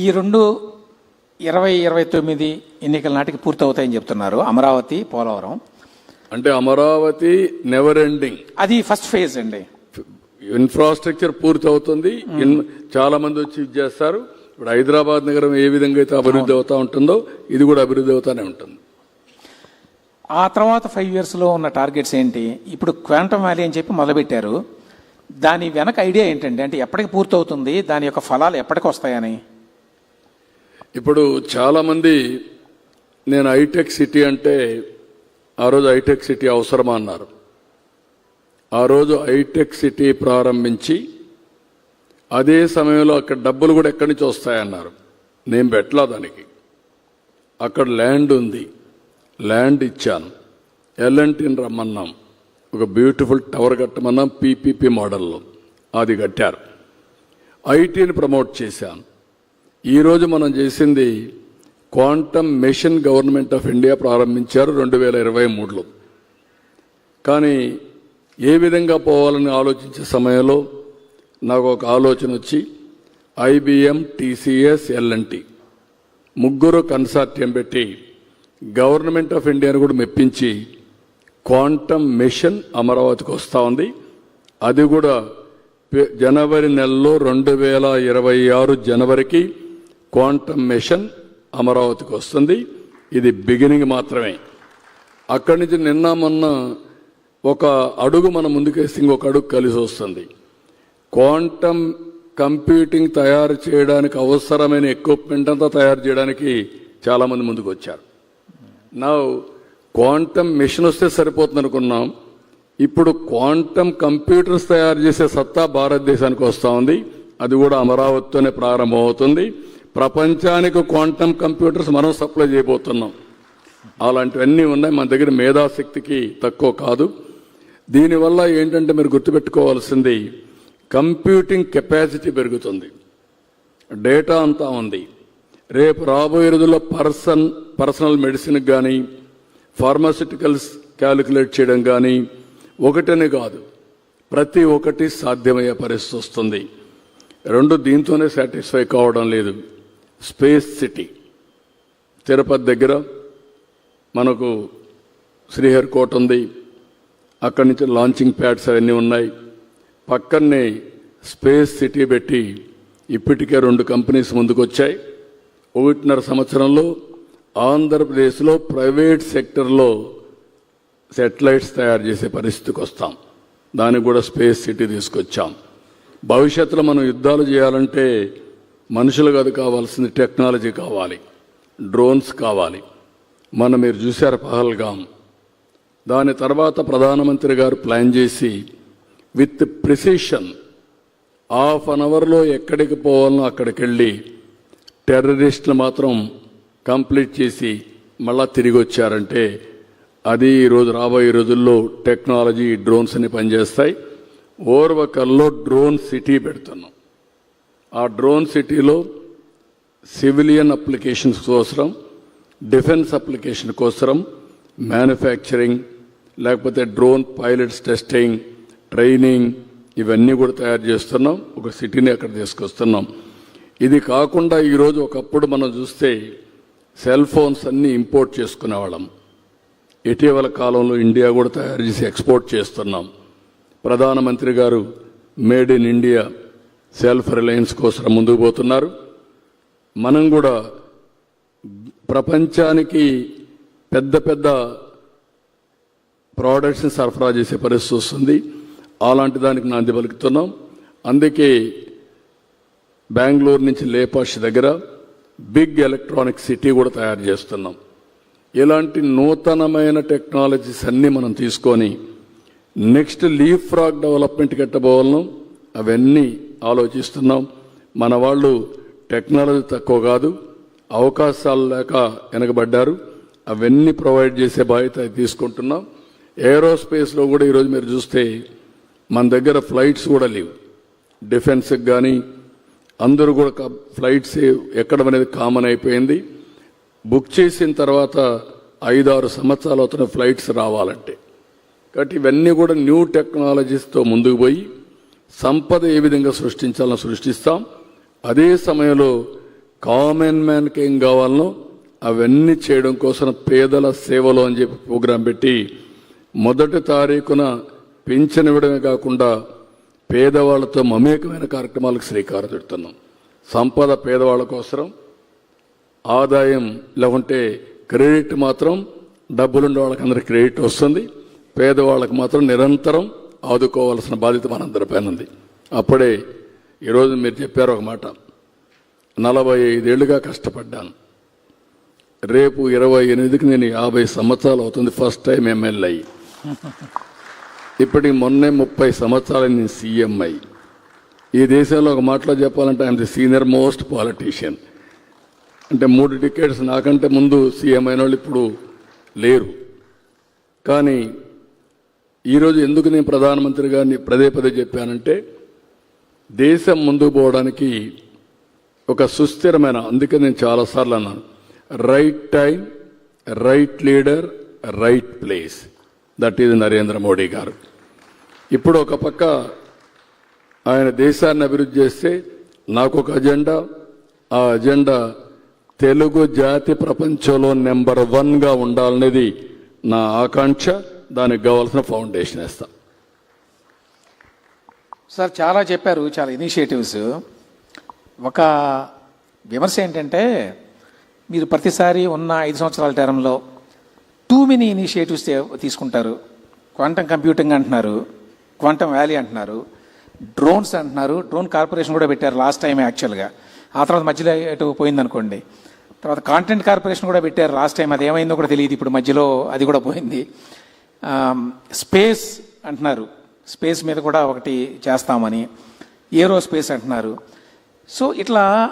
ఈ రెండు ఇరవై ఇరవై తొమ్మిది ఎన్నికల నాటికి పూర్తవుతాయని చెప్తున్నారు. అమరావతి పోలవరం. అంటే అమరావతి నెవర్ ఎండింగ్ అది ఫస్ట్ ఫేజ్ అండి. ఇన్ఫ్రాస్ట్రక్చర్ పూర్తి అవుతుంది ఇన్- చాలా మంది వచ్చి ఇది చేస్తారు. ఇప్పుడు హైదరాబాద్ నగరం ఏ విధంగా అయితే అభివృద్ధి అవుతా ఉంటుందో ఇది కూడా అభివృద్ధి అవుతానే ఉంటుంది. ఆ తర్వాత ఫైవ్ ఇయర్స్లో ఉన్న టార్గెట్స్ ఏంటి? ఇప్పుడు క్వాంటమ్ వ్యాలీ అని చెప్పి మొదలుపెట్టారు. దాని వెనక ఐడియా ఏంటండి? అంటే ఎప్పటికి పూర్తవుతుంది? దాని యొక్క ఫలాలు ఎప్పటికి వస్తాయని? ఇప్పుడు చాలామంది నేను హైటెక్ సిటీ అంటే ఆ రోజు హైటెక్ సిటీ అవసరమా? అన్నారు. ఆ రోజు హైటెక్ సిటీ ప్రారంభించి అదే సమయంలో అక్కడ డబ్బులు కూడా ఎక్కడి నుంచి వస్తాయన్నారు? నేను పెట్టలా దానికి? అక్కడ ల్యాండ్ ఉంది. ల్యాండ్ ఇచ్చాను. ఎల్ఎన్టీని రమ్మన్నాం. ఒక బ్యూటిఫుల్ టవర్ కట్టమన్నాం పీపీపీ మోడల్లో. అది కట్టారు. ఐటీని ప్రమోట్ చేశాను. ఈరోజు మనం చేసింది quantum mission government of India ప్రారంభించారు రెండు వేల ఇరవై మూడులో. కానీ ఏ విధంగా పోవాలని ఆలోచించే సమయంలో నాకు ఒక ఆలోచన వచ్చి IBM TCS L and T ముగ్గురు కన్సార్టియం పెట్టి గవర్నమెంట్ ఆఫ్ ఇండియాను కూడా మెప్పించి క్వాంటమ్ మిషన్ అమరావతికి వస్తూ ఉంది. అది కూడా జనవరి నెలలో రెండు వేల ఇరవై ఆరు జనవరికి క్వాంటమ్ మిషన్ అమరావతికి వస్తుంది. ఇది బిగినింగ్ మాత్రమే. అక్కడి నుంచి నిన్న మొన్న ఒక అడుగు మనం ముందుకేస్తే ఇంకొక అడుగు కలిసి వస్తుంది. క్వాంటమ్ కంప్యూటింగ్ తయారు చేయడానికి అవసరమైన ఎక్విప్మెంట్ అంతా తయారు చేయడానికి చాలామంది ముందుకు వచ్చారు నా క్వాంటమ్ మిషన్ వస్తే సరిపోతుంది అనుకున్నాం. ఇప్పుడు క్వాంటమ్ కంప్యూటర్స్ తయారు చేసే సత్తా భారతదేశానికి వస్తూ ఉంది. అది కూడా అమరావతితోనే ప్రారంభమవుతుంది. ప్రపంచానికి క్వాంటమ్ కంప్యూటర్స్ మనం సప్లై చేయబోతున్నాం. అలాంటివన్నీ ఉన్నాయి మన దగ్గర మేధాశక్తికి తక్కువ కాదు. దీనివల్ల ఏంటంటే మీరు గుర్తుపెట్టుకోవాల్సింది కంప్యూటింగ్ కెపాసిటీ పెరుగుతుంది. డేటా అంతా ఉంది. రేపు రాబోయే రోజుల్లో పర్సన్ పర్సనల్ మెడిసిన్కి కానీ ఫార్మాసిటికల్స్ క్యాలిక్యులేట్ చేయడం కానీ ఒకటని కాదు. ప్రతి ఒక్కటి సాధ్యమయ్యే పరిస్థితి వస్తుంది. రెండు దీంతోనే సాటిస్ఫై కావడం లేదు. Space city. తిరుపతి దగ్గర మనకు శ్రీహరికోట ఉంది. అక్కడి నుంచి లాంచింగ్ ప్యాడ్స్ అవన్నీ ఉన్నాయి. పక్కనే స్పేస్ సిటీ పెట్టి ఇప్పటికే రెండు కంపెనీస్ ముందుకు వచ్చాయి ఒకటిన్నర సంవత్సరంలో ఆంధ్రప్రదేశ్లో ప్రైవేట్ సెక్టర్లో సెటిలైట్స్ తయారు చేసే పరిస్థితికి వస్తాం. దానికి కూడా స్పేస్ సిటీ తీసుకొచ్చాం. భవిష్యత్తులో మనం యుద్ధాలు చేయాలంటే మనుషులు కాదు కావాల్సింది టెక్నాలజీ కావాలి. డ్రోన్స్ కావాలి. మనం మీరు చూశారు పహల్గాం. దాని తర్వాత ప్రధానమంత్రి గారు ప్లాన్ చేసి విత్ ప్రిసిషన్ హాఫ్ అన్ అవర్లో ఎక్కడికి పోవాలనో అక్కడికి వెళ్ళి టెర్రరిస్టులు మాత్రం కంప్లీట్ చేసి మళ్ళా తిరిగి వచ్చారంటే అది ఈరోజు రాబోయే రోజుల్లో టెక్నాలజీ డ్రోన్స్ అని పనిచేస్తాయి. ఓర్వకల్లో డ్రోన్ సిటీ పెడుతున్నాం. ఆ డ్రోన్ సిటీలో సివిలియన్ అప్లికేషన్స్ కోసం డిఫెన్స్ అప్లికేషన్ కోసం మ్యానుఫ్యాక్చరింగ్ లేకపోతే డ్రోన్ పైలట్స్ టెస్టింగ్ ట్రైనింగ్ ఇవన్నీ కూడా తయారు చేస్తున్నాం ఒక సిటీని అక్కడ తీసుకొస్తున్నాం. ఇది కాకుండా ఈరోజు ఒకప్పుడు మనం చూస్తే సెల్ ఫోన్స్ అన్నీ ఇంపోర్ట్ చేసుకునేవాళ్ళం. ఇటీవల కాలంలో ఇండియా కూడా తయారు చేసి ఎక్స్పోర్ట్ చేస్తున్నాం. ప్రధానమంత్రి గారు made in India self reliance కోసం ముందుకు పోతున్నారు. మనం కూడా ప్రపంచానికి పెద్ద పెద్ద ప్రోడక్ట్స్ని సరఫరా చేసే పరిస్థితి వస్తుంది. అలాంటి దానికి నాంది పలుకుతున్నాం. అందుకే బెంగళూరు నుంచి లేపాష్ దగ్గర బిగ్ ఎలక్ట్రానిక్ సిటీ కూడా తయారు చేస్తున్నాం. ఇలాంటి నూతనమైన టెక్నాలజీస్ అన్నీ మనం తీసుకొని నెక్స్ట్ లీఫ్ ఫ్రాగ్ డెవలప్మెంట్ కట్టబోవాలను అవన్నీ ఆలోచిస్తున్నాం. మన వాళ్ళు టెక్నాలజీ తక్కువ కాదు అవకాశాలు లేక వెనకబడ్డారు అవన్నీ ప్రొవైడ్ చేసే బాధ్యత తీసుకుంటున్నాం. ఏరోస్పేస్లో కూడా ఈరోజు మీరు చూస్తే మన దగ్గర ఫ్లైట్స్ కూడా లేవు. డిఫెన్స్కి కానీ అందరూ కూడా ఫ్లైట్స్ ఎక్కడం అనేది కామన్ అయిపోయింది. బుక్ చేసిన తర్వాత ఐదారు సంవత్సరాలు అవుతున్న ఫ్లైట్స్ రావాలంటే. కాబట్టి ఇవన్నీ కూడా న్యూ టెక్నాలజీస్తో ముందుకు పోయి సంపద ఏ విధంగా సృష్టించాలని సృష్టిస్తాం. అదే సమయంలో కామన్ మ్యాన్కి ఏం కావాలనో అవన్నీ చేయడం కోసం పేదల సేవలో అని చెప్పి ప్రోగ్రాం పెట్టి మొదటి తారీఖున పింఛన్ ఇవ్వడమే కాకుండా పేదవాళ్ళతో మమేకమైన కార్యక్రమాలకు శ్రీకారం చుడుతున్నాం. సంపద పేదవాళ్ళ కోసం ఆదాయం లేకుంటే క్రెడిట్ మాత్రం డబ్బులుండే వాళ్ళకి అందరికి క్రెడిట్ వస్తుంది. పేదవాళ్ళకి మాత్రం నిరంతరం ఆదుకోవాల్సిన బాధ్యత మనందరిపైన ఉంది. అప్పుడే ఈరోజు మీరు చెప్పారు ఒక మాట. నలభై ఐదేళ్ళుగా కష్టపడ్డాను. రేపు ఇరవై ఎనిమిదికి నేను యాభై సంవత్సరాలు అవుతుంది. First time MLA. అయ్యి ఇప్పటికి మొన్నే ముప్పై సంవత్సరాలు నేను సీఎం అయ్యి ఈ దేశంలో ఒక మాటలో చెప్పాలంటే I'm the senior most politician అంటే మూడు టికెట్స్ నాకంటే ముందు సీఎం అయిన వాళ్ళు ఇప్పుడు లేరు. కానీ ఈరోజు ఎందుకు నేను ప్రధానమంత్రి గారిని పదే పదే చెప్పానంటే దేశం ముందుకు పోవడానికి ఒక సుస్థిరమైన అందుకే నేను చాలాసార్లు అన్నాను right time right leader right place. That is Narendra Modi గారు. ఇప్పుడు ఒక పక్క ఆయన దేశాన్ని అభివృద్ధి చేస్తే నాకు ఒక అజెండా ఆ అజెండా తెలుగు జాతి ప్రపంచంలో నెంబర్ వన్గా ఉండాలనేది నా ఆకాంక్ష. దానికి కావాల్సిన ఫౌండేషన్ వేస్తాం. సార్ చాలా చెప్పారు చాలా ఇనిషియేటివ్స్. ఒక విమర్శ ఏంటంటే మీరు ప్రతిసారి ఉన్న ఐదు సంవత్సరాల టర్మ్లో టూ మెనీ ఇనిషియేటివ్స్ తీసుకుంటారు. క్వాంటమ్ కంప్యూటింగ్ అంటున్నారు క్వాంటమ్ వ్యాలీ అంటున్నారు డ్రోన్స్ అంటున్నారు డ్రోన్ కార్పొరేషన్ కూడా పెట్టారు లాస్ట్ టైం యాక్చువల్గా. ఆ తర్వాత మధ్యలో ఎటు పోయిందనుకోండి. తర్వాత కాంటెంట్ కార్పొరేషన్ కూడా పెట్టారు లాస్ట్ టైం అది ఏమైందో కూడా తెలియదు ఇప్పుడు మధ్యలో అది కూడా పోయింది. స్పేస్ అంటున్నారు. స్పేస్ మీద కూడా ఒకటి చేస్తామని. ఏరో స్పేస్ అంటున్నారు. సో ఇట్లా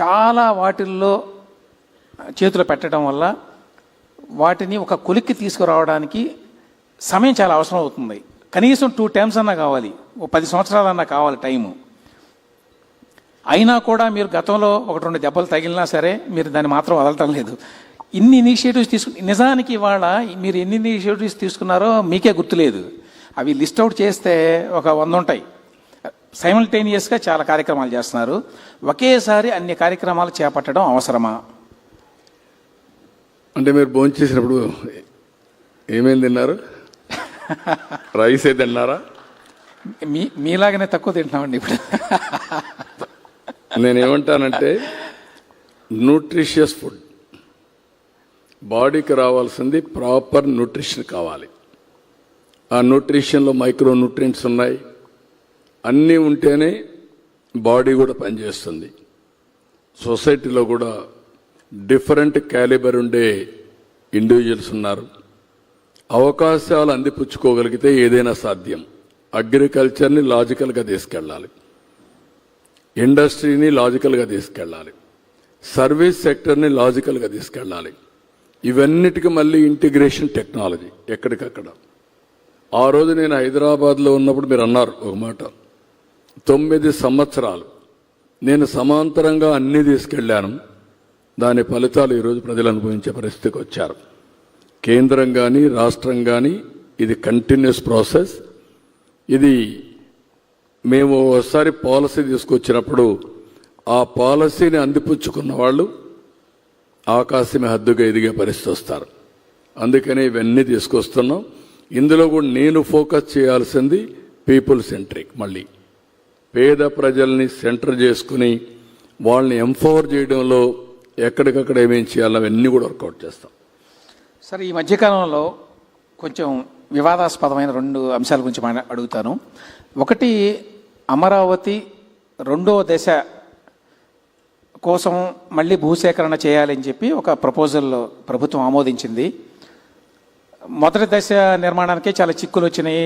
చాలా వాటిల్లో చేతులు పెట్టడం వల్ల వాటిని ఒక కొలిక్కి తీసుకురావడానికి సమయం చాలా అవసరం అవుతుంది. కనీసం టూ టైమ్స్ అన్నా కావాలి. ఓ పది సంవత్సరాలన్నా కావాలి టైము. అయినా కూడా మీరు గతంలో ఒకటి రెండు దెబ్బలు తగిలినా సరే మీరు దాన్ని మాత్రం వదలటం లేదు. ఇన్ని ఇనిషియేటివ్స్ తీసుకు నిజానికి ఇవాళ మీరు ఎన్ని ఇనిషియేటివ్స్ తీసుకున్నారో మీకే గుర్తులేదు. అవి లిస్ట్ అవుట్ చేస్తే ఒక వంద ఉంటాయి సైమల్టేనియస్గా చాలా కార్యక్రమాలు చేస్తున్నారు. ఒకేసారి అన్ని కార్యక్రమాలు చేపట్టడం అవసరమా? అంటే మీరు భోంచేసినప్పుడు ఏమేమి తిన్నారు? రైస్ ఏ తిన్నారా? మీ మీలాగనే తక్కువ తింటున్నామండి ఇప్పుడు. నేనేమంటానంటే న్యూట్రిషియస్ ఫుడ్ బాడీకి రావాల్సింది ప్రాపర్ న్యూట్రిషన్ కావాలి. ఆ న్యూట్రిషన్లో మైక్రో న్యూట్రియంట్స్ ఉన్నాయి. అన్నీ ఉంటేనే బాడీ కూడా పనిచేస్తుంది. సొసైటీలో కూడా డిఫరెంట్ క్యాలిబర్ ఉండే ఇండివిజువల్స్ ఉన్నారు. అవకాశాలు అందిపుచ్చుకోగలిగితే ఏదైనా సాధ్యం. అగ్రికల్చర్ని లాజికల్గా తీసుకెళ్ళాలి. ఇండస్ట్రీని లాజికల్గా తీసుకెళ్ళాలి. సర్వీస్ సెక్టర్ని లాజికల్గా తీసుకెళ్ళాలి. ఇవన్నిటికీ మళ్ళీ ఇంటిగ్రేషన్ టెక్నాలజీ ఎక్కడికక్కడ. ఆ రోజు నేను హైదరాబాద్లో ఉన్నప్పుడు మీరు అన్నారు ఒక మాట. తొమ్మిది సంవత్సరాలు. నేను సమాంతరంగా అన్నీ తీసుకెళ్ళాను. దాని ఫలితాలు ఈరోజు ప్రజలు అనుభవించే పరిస్థితికి వచ్చారు. కేంద్రం కానీ రాష్ట్రం కానీ ఇది కంటిన్యూస్ ప్రాసెస్ ఇది మేము ఒకసారి పాలసీ తీసుకొచ్చినప్పుడు ఆ పాలసీని అందిపుచ్చుకున్న వాళ్ళు ఆకాశమే హద్దుగా ఎదిగే పరిస్థితి వస్తారు. అందుకని ఇవన్నీ తీసుకొస్తున్నాం. ఇందులో కూడా నేను ఫోకస్ చేయాల్సింది పీపుల్ సెంట్రిక్ మళ్ళీ. పేద ప్రజల్ని సెంటర్ చేసుకుని వాళ్ళని ఎంపవర్ చేయడంలో ఎక్కడికక్కడ ఏమేం చేయాలో అవన్నీ కూడా వర్కౌట్ చేస్తాం. సరే ఈ మధ్యకాలంలో కొంచెం వివాదాస్పదమైన రెండు అంశాల గురించి అడుగుతాను ఒకటి అమరావతి రెండో దశ కోసం మళ్ళీ భూసేకరణ చేయాలని చెప్పి ఒక ప్రపోజల్ ప్రభుత్వం ఆమోదించింది. మొదటి దశ నిర్మాణానికే చాలా చిక్కులు వచ్చినాయి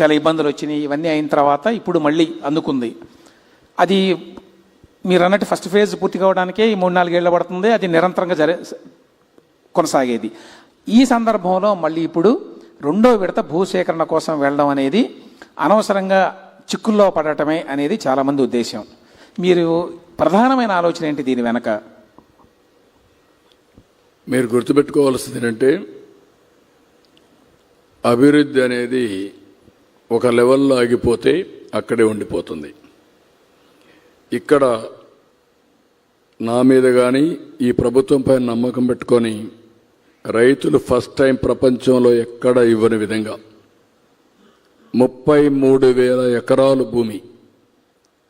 చాలా ఇబ్బందులు వచ్చినాయి ఇవన్నీ అయిన తర్వాత ఇప్పుడు మళ్ళీ అందుకుంది. అది మీరు అన్నట్టు ఫస్ట్ ఫేజ్ పూర్తి కావడానికే ఈ మూడు నాలుగేళ్ళు పడుతుంది అది నిరంతరంగా జరి కొనసాగేది. ఈ సందర్భంలో మళ్ళీ ఇప్పుడు రెండో విడత భూసేకరణ కోసం వెళ్ళడం అనేది అనవసరంగా చిక్కుల్లో పడటమే అనేది చాలామంది ఉద్దేశం మీరు ప్రధానమైన ఆలోచన ఏంటి దీని వెనక? మీరు గుర్తుపెట్టుకోవాల్సింది ఏంటంటే అభివృద్ధి అనేది ఒక లెవెల్లో ఆగిపోతే అక్కడే ఉండిపోతుంది. ఇక్కడ నా మీద కానీ ఈ ప్రభుత్వంపై నమ్మకం పెట్టుకొని రైతులు ఫస్ట్ టైం ప్రపంచంలో ఎక్కడ ఇవ్వని విధంగా ముప్పై మూడు వేల ఎకరాలు భూమి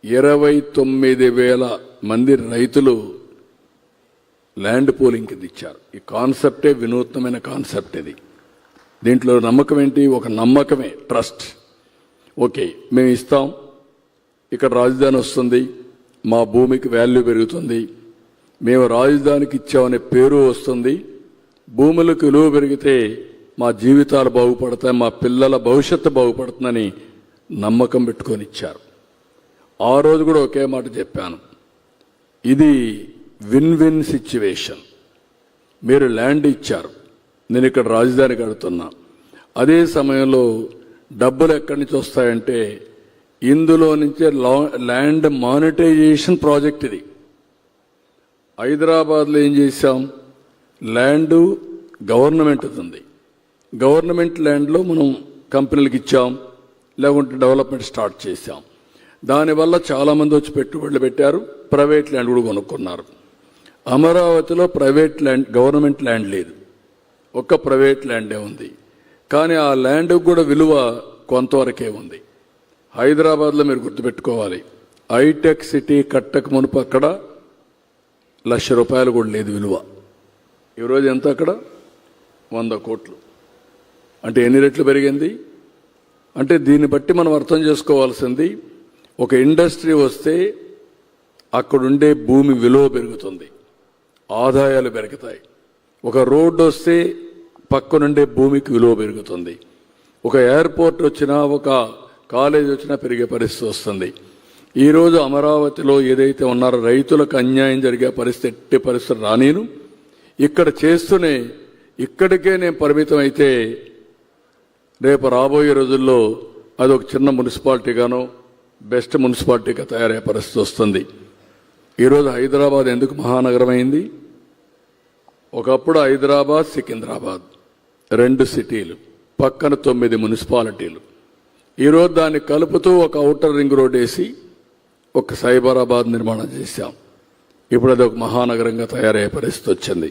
ఇరవై తొమ్మిది వేల మంది రైతులు ల్యాండ్ పోలింగ్ కింద ఇచ్చారు. ఈ కాన్సెప్టే వినూత్నమైన కాన్సెప్ట్ ఇది. దీంట్లో నమ్మకం ఏంటి? ఒక నమ్మకమే ట్రస్ట్. ఓకే మేము ఇస్తాం. ఇక్కడ రాజధాని వస్తుంది. మా భూమికి వాల్యూ పెరుగుతుంది. మేము రాజధానికి ఇచ్చామనే పేరు వస్తుంది. భూములకు విలువ పెరిగితే మా జీవితాలు బాగుపడతాయి మా పిల్లల భవిష్యత్తు బాగుపడుతుందని నమ్మకం పెట్టుకొని ఇచ్చారు. ఆ రోజు కూడా ఒకే మాట చెప్పాను. ఇది విన్ విన్ సిచ్యువేషన్ మీరు ల్యాండ్ ఇచ్చారు. నేను ఇక్కడ రాజధాని కడుతున్నా. అదే సమయంలో డబ్బులు ఎక్కడి నుంచి వస్తాయంటే ఇందులో నుంచే లా- ల్యాండ్ మానిటైజేషన్ ప్రాజెక్ట్ ఇది. హైదరాబాద్లో ఏం చేశాం? ల్యాండ్ గవర్నమెంట్ ఉంది గవర్నమెంట్ ల్యాండ్లో మనం కంపెనీలకు ఇచ్చాం. లేకుంటే డెవలప్మెంట్ స్టార్ట్ చేశాం. దానివల్ల చాలామంది వచ్చి పెట్టుబడులు పెట్టారు ప్రైవేట్ ల్యాండ్ కూడా కొనుక్కున్నారు. అమరావతిలో ప్రైవేట్ ల్యాండ్ గవర్నమెంట్ ల్యాండ్ లేదు. ఒక్క ప్రైవేట్ ల్యాండే ఉంది. కానీ ఆ ల్యాండ్ కూడా విలువ కొంతవరకే ఉంది. హైదరాబాద్లో మీరు గుర్తుపెట్టుకోవాలి. హైటెక్ సిటీ కట్టక మునుపు అక్కడ లక్ష రూపాయలు కూడా లేదు విలువ. ఈరోజు ఎంత అక్కడ? వంద కోట్లు. అంటే ఎన్ని రెట్లు పెరిగింది? అంటే దీన్ని బట్టి మనం అర్థం చేసుకోవాల్సింది ఒక ఇండస్ట్రీ వస్తే అక్కడుండే భూమి విలువ పెరుగుతుంది ఆదాయాలు పెరుగుతాయి. ఒక రోడ్డు వస్తే పక్కనుండే భూమికి విలువ పెరుగుతుంది. ఒక ఎయిర్పోర్ట్ వచ్చినా ఒక కాలేజ్ వచ్చినా పెరిగే పరిస్థితి వస్తుంది. ఈరోజు అమరావతిలో ఏదైతే ఉన్నారో రైతులకు అన్యాయం జరిగే పరిస్థితి ఎట్టి పరిస్థితి రానేను ఇక్కడ చేస్తూనే ఇక్కడికే నేను పరిమితం అయితే రేపు రాబోయే రోజుల్లో అది ఒక చిన్న మున్సిపాలిటీగానో బెస్ట్ మున్సిపాలిటీగా తయారయ్యే పరిస్థితి వస్తుంది. ఈరోజు హైదరాబాద్ ఎందుకు మహానగరం అయింది ఒకప్పుడు హైదరాబాద్ సికింద్రాబాద్ రెండు సిటీలు పక్కన తొమ్మిది మున్సిపాలిటీలు. ఈరోజు దాన్ని కలుపుతూ ఒక ఔటర్ రింగ్ రోడ్ వేసి ఒక సైబరాబాద్ నిర్మాణం చేశాం. ఇప్పుడు అది ఒక మహానగరంగా తయారయ్యే పరిస్థితి వచ్చింది.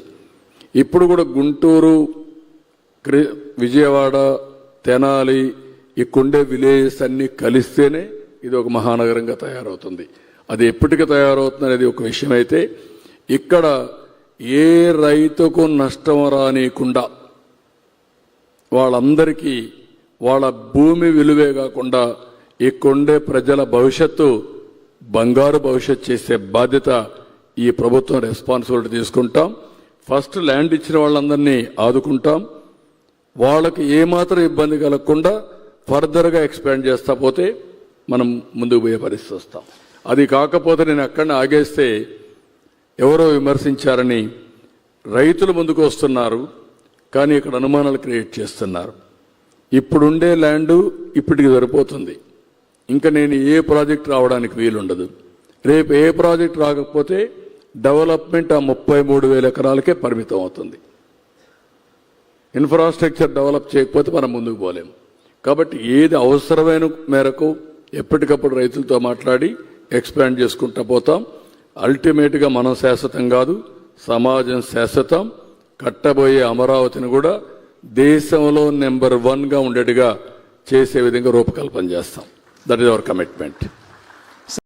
ఇప్పుడు కూడా గుంటూరు విజయవాడ తెనాలి ఈ కుండే విలేజెస్ అన్నీ కలిస్తేనే ఇది ఒక మహానగరంగా తయారవుతుంది. అది ఎప్పటికి తయారవుతుంది అనేది ఒక విషయం అయితే ఇక్కడ ఏ రైతుకు నష్టం రానియకుండా వాళ్ళందరికీ వాళ్ళ భూమి విలువే కాకుండా ఇక్కడుండే ప్రజల భవిష్యత్తు బంగారు భవిష్యత్తు చేసే బాధ్యత ఈ ప్రభుత్వం రెస్పాన్సిబిలిటీ తీసుకుంటాం. ఫస్ట్ ల్యాండ్ ఇచ్చిన వాళ్ళందరినీ ఆదుకుంటాం. వాళ్ళకి ఏమాత్రం ఇబ్బంది కలగకుండా ఫర్దర్గా ఎక్స్పాండ్ చేస్తా పోతే మనం ముందుకు పోయే పరిస్థితి వస్తాం. అది కాకపోతే నేను అక్కడ ఆగేస్తే ఎవరో విమర్శించారని రైతులు ముందుకు వస్తున్నారు కానీ ఇక్కడ అనుమానాలు క్రియేట్ చేస్తున్నారు. ఇప్పుడుండే ల్యాండు ఇప్పటికి సరిపోతుంది. ఇంకా నేను ఏ ప్రాజెక్ట్ రావడానికి వీలుండదు. రేపు ఏ ప్రాజెక్ట్ రాకపోతే డెవలప్మెంట్ ఆ ముప్పై మూడు వేల ఎకరాలకే పరిమితం అవుతుంది. ఇన్ఫ్రాస్ట్రక్చర్ డెవలప్ చేయకపోతే మనం ముందుకు పోలేము. కాబట్టి ఏది అవసరమైన మేరకు ఎప్పటికప్పుడు రైతులతో మాట్లాడి ఎక్స్పాండ్ చేసుకుంటూ పోతాం. అల్టిమేట్గా మనం శాశ్వతం కాదు సమాజం శాశ్వతం. కట్టబోయే అమరావతిని కూడా దేశంలో నెంబర్ వన్గా ఉండేట్టుగా చేసే విధంగా రూపకల్పన చేస్తాం. That is our commitment.